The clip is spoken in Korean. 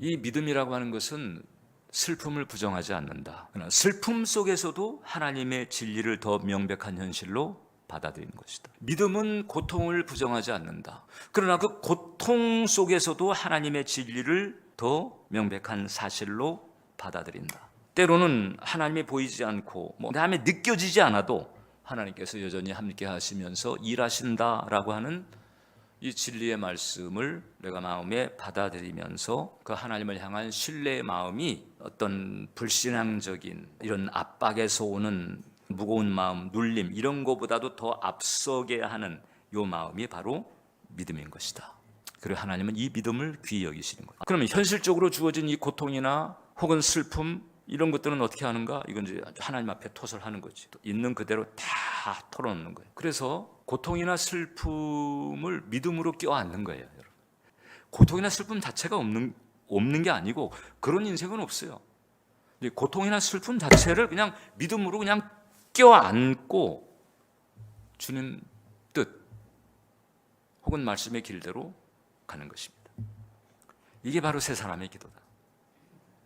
이 믿음이라고 하는 것은 슬픔을 부정하지 않는다. 그러나 슬픔 속에서도 하나님의 진리를 더 명백한 현실로 받아들이는 것이다. 믿음은 고통을 부정하지 않는다. 그러나 그 고통 속에서도 하나님의 진리를 더 명백한 사실로 받아들인다. 때로는 하나님이 보이지 않고 뭐 다음에 느껴지지 않아도 하나님께서 여전히 함께 하시면서 일하신다라고 하는 이 진리의 말씀을 내가 마음에 받아들이면서 그 하나님을 향한 신뢰의 마음이 어떤 불신앙적인 이런 압박에서 오는 무거운 마음, 눌림 이런 것보다도 더 앞서게 하는 요 마음이 바로 믿음인 것이다. 그리고 하나님은 이 믿음을 귀히 여기시는 거예요. 그러면 현실적으로 주어진 이 고통이나 혹은 슬픔 이런 것들은 어떻게 하는가? 이건 이제 하나님 앞에 토설하는 거지. 있는 그대로 다 털어놓는 거예요. 그래서 고통이나 슬픔을 믿음으로 껴안는 거예요, 여러분. 고통이나 슬픔 자체가 없는 없는 게 아니고 그런 인생은 없어요. 고통이나 슬픔 자체를 그냥 믿음으로 그냥 껴안고 주님 뜻 혹은 말씀의 길대로 가는 것입니다. 이게 바로 새 사람의 기도다.